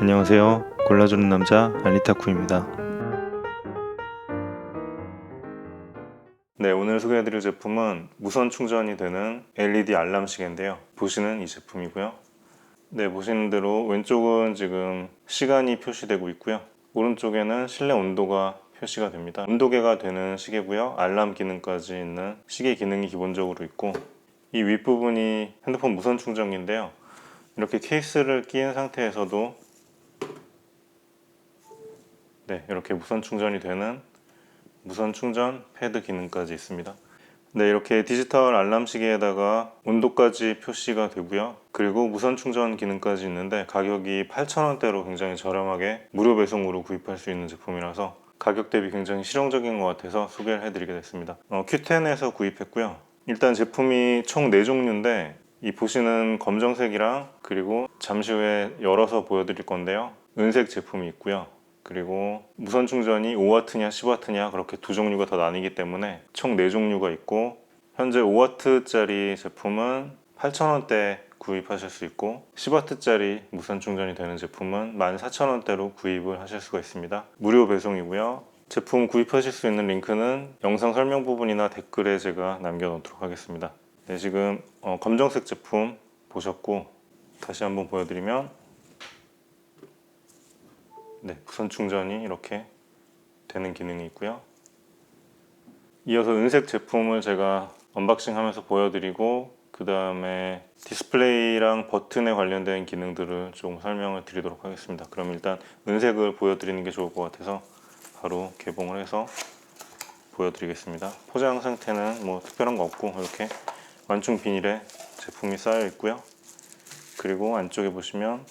안녕하세요. 골라주는 남자 알리타쿠입니다. 네, 오늘 소개해드릴 제품은 무선 충전이 되는 LED 알람 시계인데요. 보시는 이 제품이고요. 네, 보시는 대로 왼쪽은 지금 시간이 표시되고 있고요. 오른쪽에는 실내 온도가 표시가 됩니다. 온도계가 되는 시계고요. 알람 기능까지 있는 시계 기능이 기본적으로 있고 이 윗부분이 핸드폰 무선 충전기인데요. 이렇게 케이스를 끼인 상태에서도 네, 이렇게 무선 충전이 되는 무선 충전 패드 기능까지 있습니다. 네, 이렇게 디지털 알람 시계에다가 온도까지 표시가 되고요. 그리고 무선 충전 기능까지 있는데 가격이 8,000원대로 굉장히 저렴하게 무료 배송으로 구입할 수 있는 제품이라서 가격 대비 굉장히 실용적인 것 같아서 소개를 해드리게 됐습니다. 어, Q10에서 구입했고요. 일단 제품이 총 4종류인데 이 보시는 검정색이랑 그리고 잠시 후에 열어서 보여드릴 건데요. 은색 제품이 있고요. 그리고 무선 충전이 5W냐 10W냐 그렇게 두 종류가 더 나뉘기 때문에 총 4종류가 있고 현재 5W짜리 제품은 8,000원대 구입하실 수 있고 10W짜리 무선 충전이 되는 제품은 14,000원대로 구입을 하실 수가 있습니다. 무료 배송이고요. 제품 구입하실 수 있는 링크는 영상 설명 부분이나 댓글에 제가 남겨놓도록 하겠습니다. 네, 지금 어, 검정색 제품 보셨고 다시 한번 보여드리면 네, 무선 충전이 이렇게 되는 기능이 있고요. 이어서 은색 제품을 제가 언박싱 하면서 보여드리고 그 다음에 디스플레이랑 버튼에 관련된 기능들을 조금 설명을 드리도록 하겠습니다. 그럼 일단 은색을 보여드리는 게 좋을 것 같아서 바로 개봉을 해서 보여드리겠습니다. 포장 상태는 뭐 특별한 거 없고 이렇게 완충 비닐에 제품이 쌓여 있고요. 그리고 안쪽에 보시면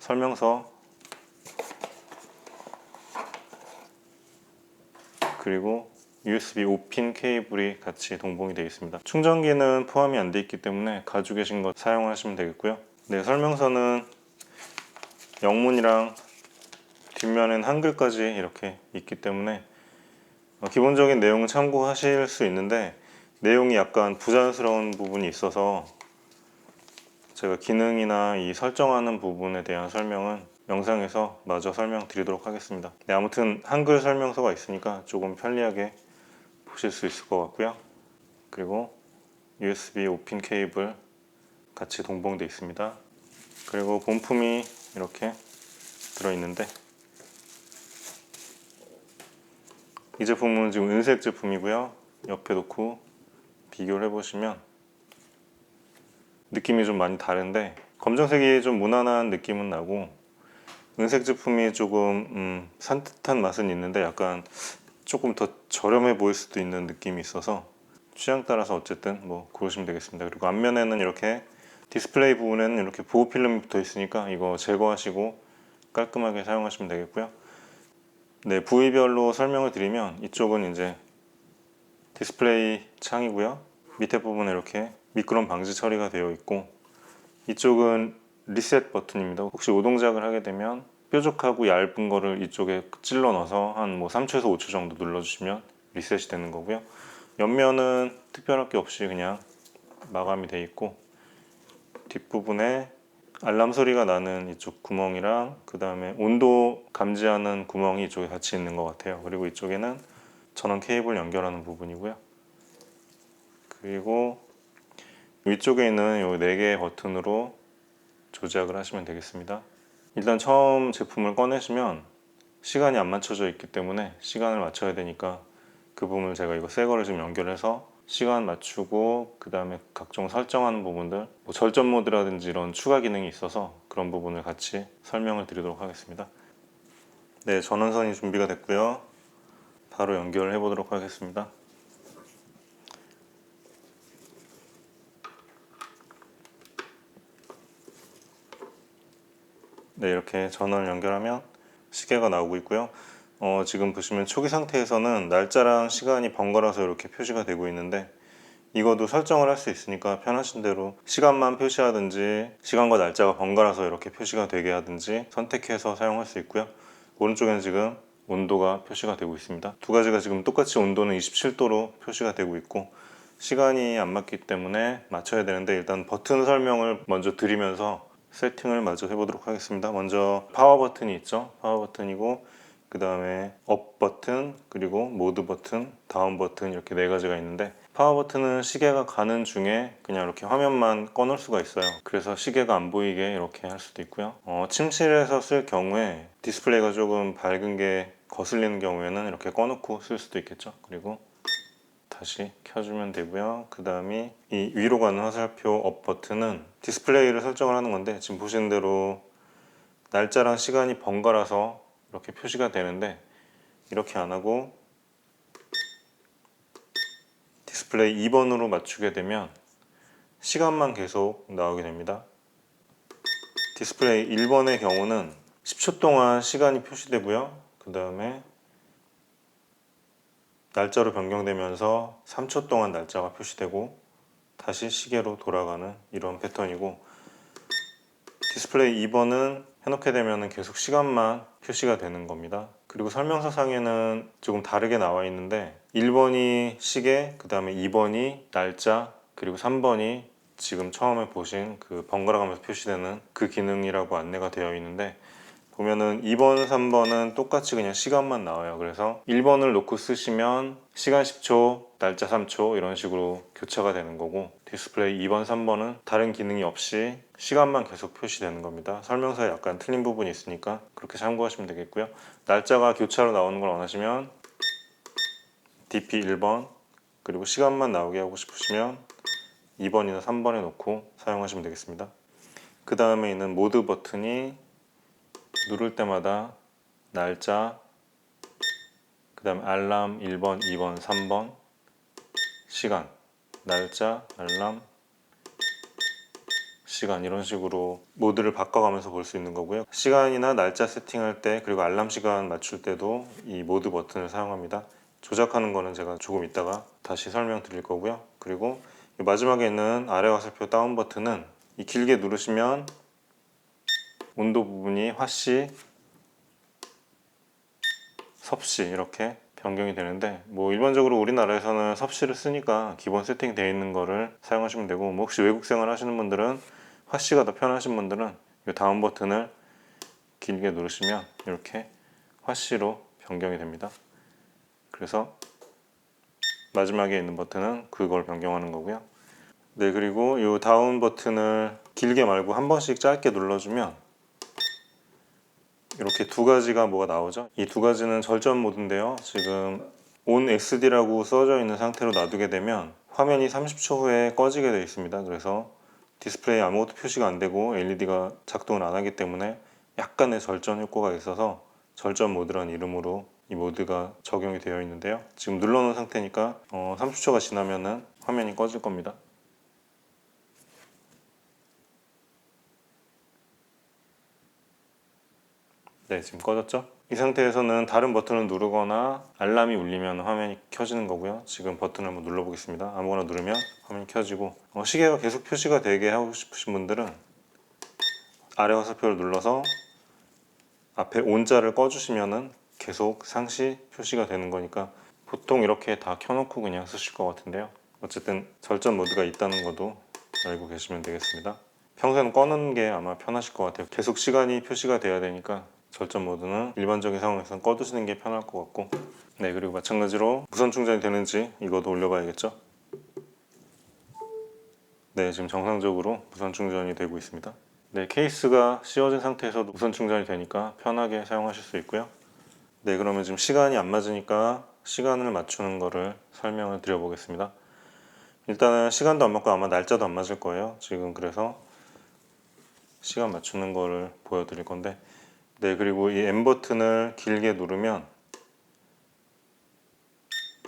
설명서 그리고 USB 5핀 케이블이 같이 동봉이 되어 있습니다. 충전기는 포함이 안 되어 있기 때문에 가지고 계신 거 사용하시면 되겠고요. 네, 설명서는 영문이랑 뒷면엔 한글까지 이렇게 있기 때문에 어, 기본적인 내용은 참고하실 수 있는데 내용이 약간 부자연스러운 부분이 있어서 제가 기능이나 이 설정하는 부분에 대한 설명은 영상에서 마저 설명드리도록 하겠습니다. 네, 아무튼 한글 설명서가 있으니까 조금 편리하게 보실 수 있을 것 같고요. 그리고 USB 5핀 케이블 같이 동봉되어 있습니다. 그리고 본품이 이렇게 들어있는데 이 제품은 지금 은색 제품이고요. 옆에 놓고 비교를 해보시면 느낌이 좀 많이 다른데 검정색이 좀 무난한 느낌은 나고 은색 제품이 조금 음, 산뜻한 맛은 있는데 약간 조금 더 저렴해 보일 수도 있는 느낌이 있어서 취향 따라서 어쨌든 뭐 고르시면 되겠습니다. 그리고 앞면에는 이렇게 디스플레이 부분에는 이렇게 보호 필름이 붙어 있으니까 이거 제거하시고 깔끔하게 사용하시면 되겠고요. 네, 부위별로 설명을 드리면 이쪽은 이제 디스플레이 창이고요. 밑에 부분에 이렇게 미끄럼 방지 처리가 되어 있고 이쪽은 리셋 버튼입니다. 혹시 오동작을 하게 되면 뾰족하고 얇은 거를 이쪽에 찔러 넣어서 한 뭐 3초에서 5초 정도 눌러주시면 리셋이 되는 거고요. 옆면은 특별할 게 없이 그냥 마감이 돼 있고 뒷부분에 알람 소리가 나는 이쪽 구멍이랑 그 다음에 온도 감지하는 구멍이 이쪽에 같이 있는 것 같아요. 그리고 이쪽에는 전원 케이블 연결하는 부분이고요. 그리고 위쪽에 있는 이 네 개의 버튼으로 조작을 하시면 되겠습니다. 일단 처음 제품을 꺼내시면 시간이 안 맞춰져 있기 때문에 시간을 맞춰야 되니까 그 부분을 제가 이거 새 거를 좀 연결해서 시간 맞추고 그 다음에 각종 설정하는 부분들 뭐 절전 모드라든지 이런 추가 기능이 있어서 그런 부분을 같이 설명을 드리도록 하겠습니다. 네, 전원선이 준비가 됐고요. 바로 연결을 해보도록 하겠습니다. 네, 이렇게 전원을 연결하면 시계가 나오고 있고요. 어, 지금 보시면 초기 상태에서는 날짜랑 시간이 번갈아서 이렇게 표시가 되고 있는데 이것도 설정을 할 수 있으니까 편하신 대로 시간만 표시하든지 시간과 날짜가 번갈아서 이렇게 표시가 되게 하든지 선택해서 사용할 수 있고요. 오른쪽에는 지금 온도가 표시가 되고 있습니다. 두 가지가 지금 똑같이 온도는 27도로 표시가 되고 있고 시간이 안 맞기 때문에 맞춰야 되는데 일단 버튼 설명을 먼저 드리면서 세팅을 마저 해보도록 하겠습니다. 먼저 파워 버튼이 있죠. 파워 버튼이고 그 다음에 업 버튼 그리고 모드 버튼, 다운 버튼 이렇게 네 가지가 있는데 파워 버튼은 시계가 가는 중에 그냥 이렇게 화면만 꺼놓을 수가 있어요. 그래서 시계가 안 보이게 이렇게 할 수도 있고요. 어, 침실에서 쓸 경우에 디스플레이가 조금 밝은 게 거슬리는 경우에는 이렇게 꺼놓고 쓸 수도 있겠죠. 그리고 다시 켜주면 되고요. 그 다음이 이 위로 가는 화살표 업 버튼은 디스플레이를 설정을 하는 건데 지금 보시는 대로 날짜랑 시간이 번갈아서 이렇게 표시가 되는데 이렇게 안 하고 디스플레이 2번으로 맞추게 되면 시간만 계속 나오게 됩니다. 디스플레이 1번의 경우는 10초 동안 시간이 표시되고요. 그 다음에 날짜로 변경되면서 3초 동안 날짜가 표시되고 다시 시계로 돌아가는 이런 패턴이고 디스플레이 2번은 해놓게 되면 계속 시간만 표시가 되는 겁니다. 그리고 설명서 상에는 조금 다르게 나와 있는데 1번이 시계, 그 다음에 2번이 날짜, 그리고 3번이 지금 처음에 보신 그 번갈아 가면서 표시되는 그 기능이라고 안내가 되어 있는데 보면은 2번, 3번은 똑같이 그냥 시간만 나와요. 그래서 1번을 놓고 쓰시면 시간 10초, 날짜 3초 이런 식으로 교차가 되는 거고 디스플레이 2번, 3번은 다른 기능이 없이 시간만 계속 표시되는 겁니다. 설명서에 약간 틀린 부분이 있으니까 그렇게 참고하시면 되겠고요. 날짜가 교차로 나오는 걸 원하시면 DP 1번 그리고 시간만 나오게 하고 싶으시면 2번이나 3번에 놓고 사용하시면 되겠습니다. 그 다음에 있는 모드 버튼이 누를 때마다 날짜, 그 다음에 알람 1번, 2번, 3번, 시간, 날짜, 알람, 시간 이런 식으로 모드를 바꿔가면서 볼 수 있는 거고요. 시간이나 날짜 세팅할 때 그리고 알람 시간 맞출 때도 이 모드 버튼을 사용합니다. 조작하는 거는 제가 조금 이따가 다시 설명드릴 거고요. 그리고 이 마지막에 있는 아래 화살표 다운 버튼은 이 길게 누르시면 온도 부분이 화씨, 섭씨 이렇게 변경이 되는데 뭐 일반적으로 우리나라에서는 섭씨를 쓰니까 기본 세팅되어 있는 거를 사용하시면 되고 뭐 혹시 외국 생활 하시는 분들은 화씨가 더 편하신 분들은 이 다운 버튼을 길게 누르시면 이렇게 화씨로 변경이 됩니다. 그래서 마지막에 있는 버튼은 그걸 변경하는 거고요. 네 그리고 이 다운 버튼을 길게 말고 한 번씩 짧게 눌러주면 이렇게 두 가지가 뭐가 나오죠. 이 두 가지는 절전 모드인데요. 지금 on XD라고 써져 있는 상태로 놔두게 되면 화면이 30초 후에 꺼지게 되어 있습니다. 그래서 디스플레이 아무것도 표시가 안 되고 LED가 작동을 안 하기 때문에 약간의 절전 효과가 있어서 절전 모드라는 이름으로 이 모드가 적용이 되어 있는데요. 지금 눌러놓은 상태니까 어, 30초가 지나면은 화면이 꺼질 겁니다. 네, 지금 꺼졌죠? 이 상태에서는 다른 버튼을 누르거나 알람이 울리면 화면이 켜지는 거고요. 지금 버튼을 한번 눌러보겠습니다. 아무거나 누르면 화면이 켜지고 어, 시계가 계속 표시가 되게 하고 싶으신 분들은 아래 화살표를 눌러서 앞에 온자를 꺼주시면은 계속 상시 표시가 되는 거니까 보통 이렇게 다 켜놓고 그냥 쓰실 것 같은데요. 어쨌든 절전 모드가 있다는 것도 알고 계시면 되겠습니다. 평소에는 꺼놓는 게 아마 편하실 것 같아요. 계속 시간이 표시가 돼야 되니까 절전 모드는 일반적인 상황에서는 꺼두시는 게 편할 것 같고 네 그리고 마찬가지로 무선 충전이 되는지 이것도 올려봐야겠죠? 네 지금 정상적으로 무선 충전이 되고 있습니다. 네 케이스가 씌워진 상태에서도 무선 충전이 되니까 편하게 사용하실 수 있고요. 네 그러면 지금 시간이 안 맞으니까 시간을 맞추는 거를 설명을 드려 보겠습니다. 일단은 시간도 안 맞고 아마 날짜도 안 맞을 거예요. 지금 그래서 시간 맞추는 거를 보여드릴 건데 네, 그리고 이 M 버튼을 길게 누르면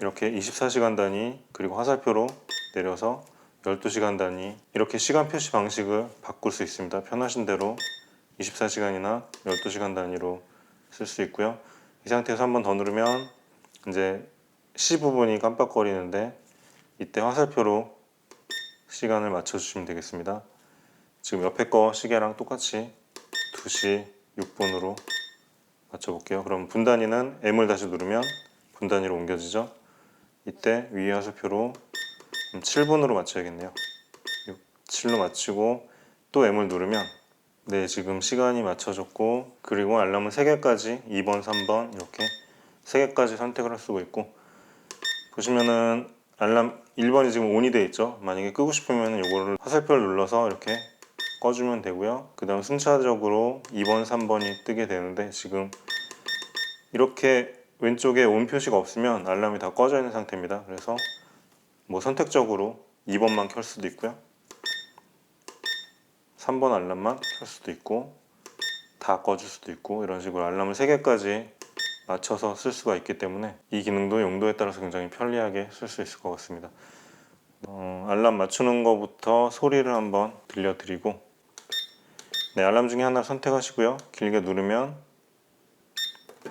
이렇게 24시간 단위 그리고 화살표로 내려서 12시간 단위 이렇게 시간 표시 방식을 바꿀 수 있습니다. 편하신 대로 24시간이나 12시간 단위로 쓸 수 있고요. 이 상태에서 한 번 더 누르면 이제 C 부분이 깜빡거리는데 이때 화살표로 시간을 맞춰 주시면 되겠습니다. 지금 옆에 거 시계랑 똑같이 2시 6분으로 맞춰볼게요. 그럼 분단위는 M을 다시 누르면 분단위로 옮겨지죠. 이때 위에 화살표로 7분으로 맞춰야겠네요. 7로 맞추고 또 M을 누르면 네, 지금 시간이 맞춰졌고 그리고 알람은 3개까지 2번, 3번 이렇게 3개까지 선택을 할 수가 있고 보시면은 알람 1번이 지금 온이 돼 있죠. 만약에 끄고 싶으면 이거를 화살표를 눌러서 이렇게 꺼주면 되고요. 그 다음 순차적으로 2번, 3번이 뜨게 되는데 지금 이렇게 왼쪽에 온 표시가 없으면 알람이 다 꺼져 있는 상태입니다. 그래서 뭐 선택적으로 2번만 켤 수도 있고요. 3번 알람만 켤 수도 있고 다 꺼줄 수도 있고 이런 식으로 알람을 3개까지 맞춰서 쓸 수가 있기 때문에 이 기능도 용도에 따라서 굉장히 편리하게 쓸 수 있을 것 같습니다. 어, 알람 맞추는 것부터 소리를 한번 들려드리고 네, 알람 중에 하나 선택하시고요. 길게 누르면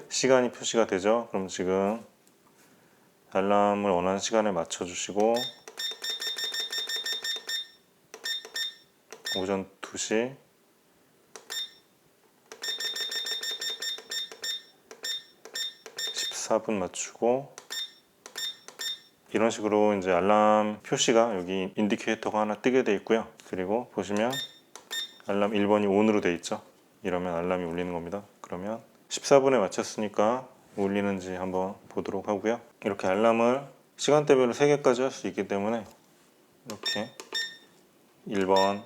시간이 표시가 되죠. 그럼 지금 알람을 원하는 시간에 맞춰 주시고 오전 2시 14분 맞추고 이런 식으로 이제 알람 표시가 여기 인디케이터가 하나 뜨게 돼 있고요. 그리고 보시면 알람 1번이 ON으로 돼 있죠. 이러면 알람이 울리는 겁니다. 그러면 14분에 맞췄으니까 울리는지 한번 보도록 하고요. 이렇게 알람을 시간대별로 3개까지 할 수 있기 때문에 이렇게 1번,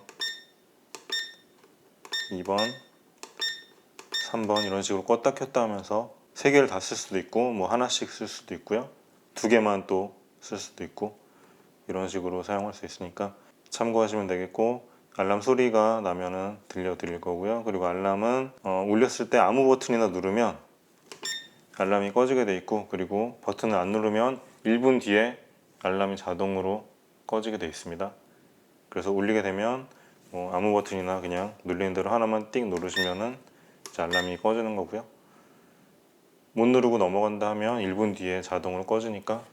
2번, 3번 이런 식으로 껐다 켰다 하면서 세 개를 다 쓸 수도 있고 뭐 하나씩 쓸 수도 있고요. 두 개만 또 쓸 수도 있고 이런 식으로 사용할 수 있으니까 참고하시면 되겠고 알람 소리가 나면은 들려드릴 거고요. 그리고 알람은 어, 울렸을 때 아무 버튼이나 누르면 알람이 꺼지게 돼 있고 그리고 버튼을 안 누르면 1분 뒤에 알람이 자동으로 꺼지게 돼 있습니다. 그래서 울리게 되면 뭐 아무 버튼이나 그냥 눌리는 대로 하나만 띡 누르시면은 알람이 꺼지는 거고요. 못 누르고 넘어간다 하면 1분 뒤에 자동으로 꺼지니까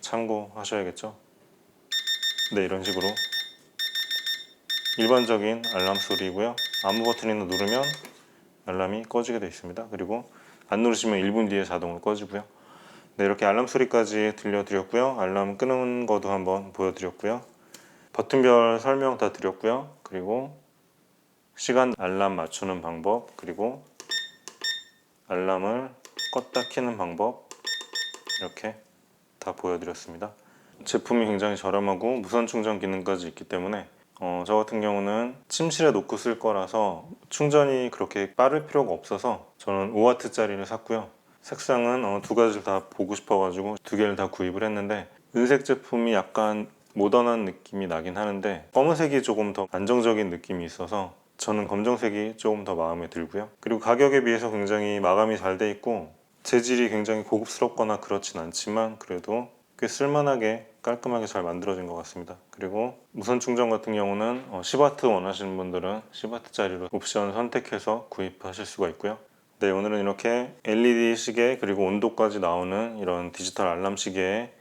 참고하셔야겠죠. 네, 이런 식으로 일반적인 알람 소리고요. 아무 버튼이나 누르면 알람이 꺼지게 되어 있습니다. 그리고 안 누르시면 1분 뒤에 자동으로 꺼지고요. 네, 이렇게 알람 소리까지 들려드렸고요. 알람 끄는 것도 한번 보여드렸고요. 버튼별 설명 다 드렸고요. 그리고 시간 알람 맞추는 방법, 그리고 알람을 껐다 켜는 방법 이렇게 다 보여드렸습니다. 제품이 굉장히 저렴하고 무선 충전 기능까지 있기 때문에 어, 저 같은 경우는 침실에 놓고 쓸 거라서 충전이 그렇게 빠를 필요가 없어서 저는 5W짜리를 샀고요. 색상은 어, 두 가지를 다 보고 싶어가지고 두 개를 다 구입을 했는데 은색 제품이 약간 모던한 느낌이 나긴 하는데 검은색이 조금 더 안정적인 느낌이 있어서 저는 검정색이 조금 더 마음에 들고요. 그리고 가격에 비해서 굉장히 마감이 잘 돼 있고 재질이 굉장히 고급스럽거나 그렇진 않지만 그래도 꽤 쓸만하게 깔끔하게 잘 만들어진 것 같습니다. 그리고 무선 충전 같은 경우는 어, 10W 원하시는 분들은 10W짜리로 옵션 선택해서 구입하실 수가 있고요. 네, 오늘은 이렇게 LED 시계 그리고 온도까지 나오는 이런 디지털 알람 시계의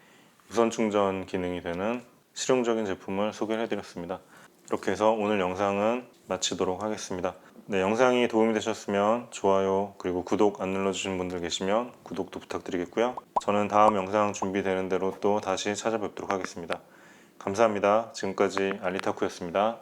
무선 충전 기능이 되는 실용적인 제품을 소개를 해드렸습니다. 이렇게 해서 오늘 영상은 마치도록 하겠습니다. 네, 영상이 도움이 되셨으면 좋아요 그리고 구독 안 눌러주신 분들 계시면 구독도 부탁드리겠고요. 저는 다음 영상 준비되는 대로 또 다시 찾아뵙도록 하겠습니다. 감사합니다. 지금까지 알리타쿠였습니다.